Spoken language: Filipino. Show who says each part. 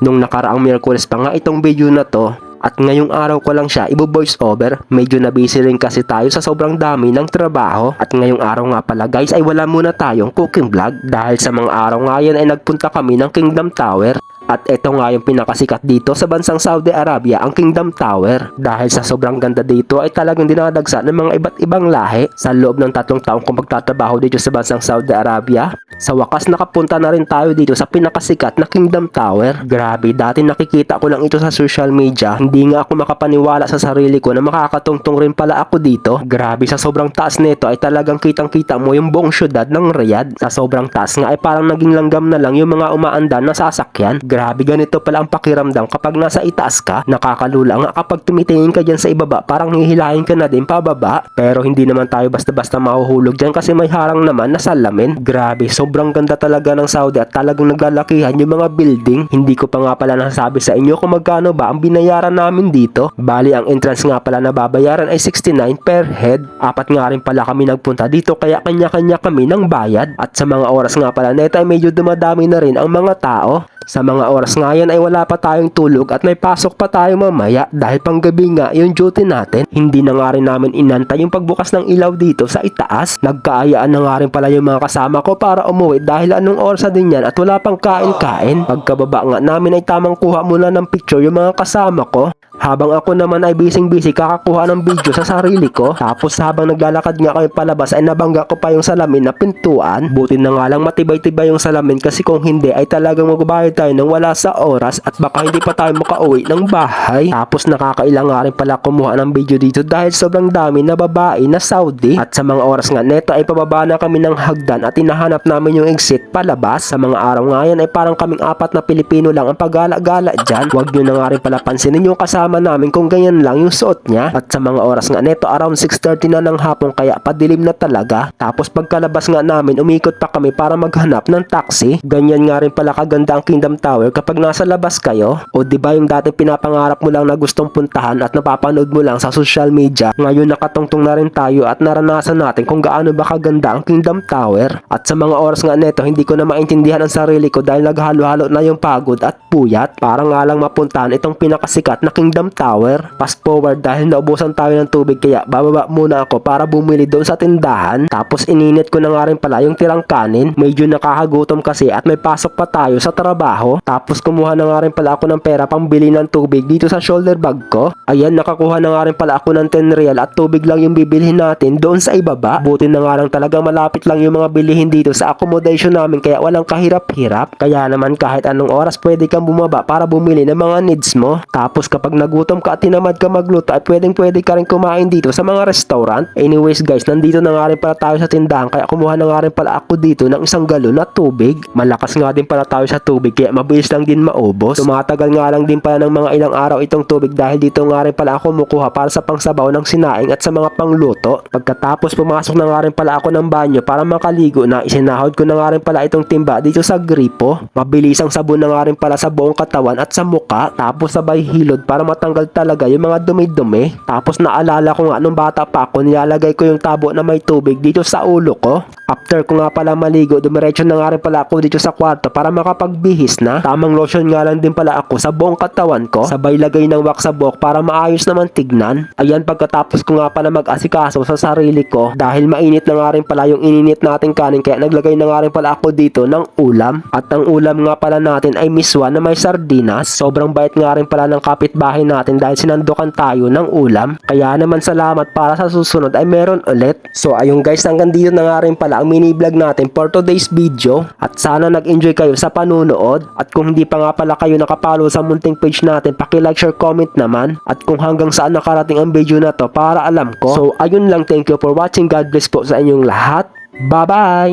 Speaker 1: Nung nakaraang Miyerkules pa nga itong video na to, at ngayong araw ko lang siya ibo-voice over. Medyo na busy rin kasi tayo sa sobrang dami ng trabaho. At ngayong araw nga pala guys ay wala muna tayong cooking vlog. Dahil sa mga araw nga yan ay nagpunta kami ng Kingdom Tower. At ito nga yung pinakasikat dito sa bansang Saudi Arabia, ang Kingdom Tower. Dahil sa sobrang ganda dito ay talagang dinadagsa ng mga iba't ibang lahi sa loob ng tatlong taong kong pagtatrabaho dito sa bansang Saudi Arabia. Sa wakas nakapunta na rin tayo dito sa pinakasikat na Kingdom Tower. Grabe, dati nakikita ko lang ito sa social media. Hindi nga ako makapaniwala sa sarili ko na makakatungtong rin pala ako dito. Grabe, sa sobrang taas nito ay talagang kitang-kita mo yung buong syudad ng Riyadh. Sa sobrang taas nga ay parang naging langgam na lang yung mga umaandan na sasakyan. Grabe, ganito pala ang pakiramdam kapag nasa itaas ka. Nakakalula nga kapag tumitingin ka dyan sa ibaba, parang hihilahin ka na din pababa. Pero hindi naman tayo basta-basta mahuhulog dyan kasi may harang naman na salamin. Grabe, sobrang ganda talaga ng Saudi at talagang naglalakihan yung mga building. Hindi ko pa nga pala nasasabi sa inyo kung magkano ba ang binayaran namin dito. Bali, ang entrance nga pala na babayaran ay 69 per head. Apat nga rin pala kami nagpunta dito kaya kanya-kanya kami ng bayad. At sa mga oras nga pala neto ay medyo dumadami na rin ang mga tao. Sa mga oras nga yan ay wala pa tayong tulog at may pasok pa tayo mamaya dahil panggabi nga yung duty natin. Hindi na nga rin namin inantay yung pagbukas ng ilaw dito sa itaas. Nagkaayaan na nga rin pala yung mga kasama ko para umuwi dahil anong oras din yan at wala pang kain-kain. Pagkababa nga namin ay tamang kuha muna ng picture yung mga kasama ko. Habang ako naman ay busy-busy kakakuha ng video sa sarili ko. Tapos habang naglalakad nga kami palabas ay nabangga ko pa yung salamin na pintuan. Buti na nga lang matibay-tibay yung salamin kasi kung hindi ay talagang magbabayad tayo ng wala sa oras at baka hindi pa tayo makauwi ng bahay. Tapos nakakailang nga rin pala kumuha ng video dito dahil sobrang dami na babae na Saudi. At sa mga oras nga neto ay pababa na kami ng hagdan at hinahanap namin yung exit palabas. Sa mga araw nga yan ay parang kaming apat na Pilipino lang ang pagala-gala dyan. Huwag nyo na nga rin pala pansinin yung kasama namin kung ganyan lang yung suot niya. At sa mga oras nga neto around 6.30 na ng hapon kaya padilim na talaga. Tapos pagkalabas nga namin umikot pa kami para maghanap ng taxi. Ganyan nga rin pala kaganda ang Kingdom Tower kapag nasa labas kayo. O di ba yung dating pinapangarap mo lang na gustong puntahan at napapanood mo lang sa social media. Ngayon nakatungtong na rin tayo at naranasan natin kung gaano ba kaganda ang Kingdom Tower. At sa mga oras nga neto hindi ko na maintindihan ang sarili ko dahil naghalo-halo na yung pagod at puyat. Para nga lang mapuntahan itong pinakasikat na Kingdom Tower. Fast forward dahil naubusan tayo ng tubig kaya bababa muna ako para bumili doon sa tindahan. Tapos ininit ko na nga rin pala yung tirang kanin. Medyo nakakagutom kasi at may pasok pa tayo sa trabaho. Tapos kumuha na nga rin pala ako ng pera pang bili ng tubig dito sa shoulder bag ko. Ayan nakakuha na nga rin pala ako ng 10 real at tubig lang yung bibilhin natin doon sa ibaba. Buti na nga lang talaga malapit lang yung mga bilihin dito sa accommodation namin kaya walang kahirap-hirap. Kaya naman kahit anong oras pwede kang bumaba para bumili ng mga needs mo. Tapos kapag nagutom ka at tinamad ka magluto ay pwedeng pwede ka rin kumain dito sa mga restaurant. Anyways guys, nandito na nga rin pala tayo sa tindahan kaya kumuha na nga rin pala ako dito ng isang galon na tubig. Malakas nga din pala tayo sa tubig kaya mabilis lang din maubos. Tumatagal nga lang din pala ng mga ilang araw itong tubig dahil dito nga rin pala ako kumukuha para sa pangsabaw ng sinaing at sa mga pangluto. Pagkatapos pumasok na nga rin pala ako ng banyo para makaligo na isinahod ko na nga rin pala itong timba dito sa gripo. Mabilis ang sabon na nga rin pala sa buong katawan at sa muka tapos sabay hilod para matanggal talaga yung mga dumi-dumi. Tapos naalala ko nga nung bata pa ako nilalagay ko yung tabo na may tubig dito sa ulo ko. After ko nga pala maligo, dumiretso na nga rin pala ako dito sa kwarto para makapagbihis na. Tamang lotion nga lang din pala ako sa buong katawan ko. Sabay lagay ng wax sa buhok para maayos naman tignan. Ayan pagkatapos ko nga pala mag-asikaso sa sarili ko dahil mainit na nga rin pala yung ininit nating kanin kaya naglagay na nga rin pala ako dito ng ulam. At ang ulam nga pala natin ay miswa na may sardinas. Sobrang bait nga rin pala ng kapitbahay natin dahil sinandukan tayo ng ulam. Kaya naman salamat para sa susunod ay meron ulit. So ayun guys, hanggang dito na nga rin pala ang mini vlog natin for today's video. At sana nag-enjoy kayo sa panunood. At kung hindi pa nga pala kayo nakapalo sa munting page natin, paki-like, share, comment naman. At kung hanggang saan nakarating ang video na to para alam ko. So ayun lang, thank you for watching. God bless po sa inyong lahat. Bye-bye!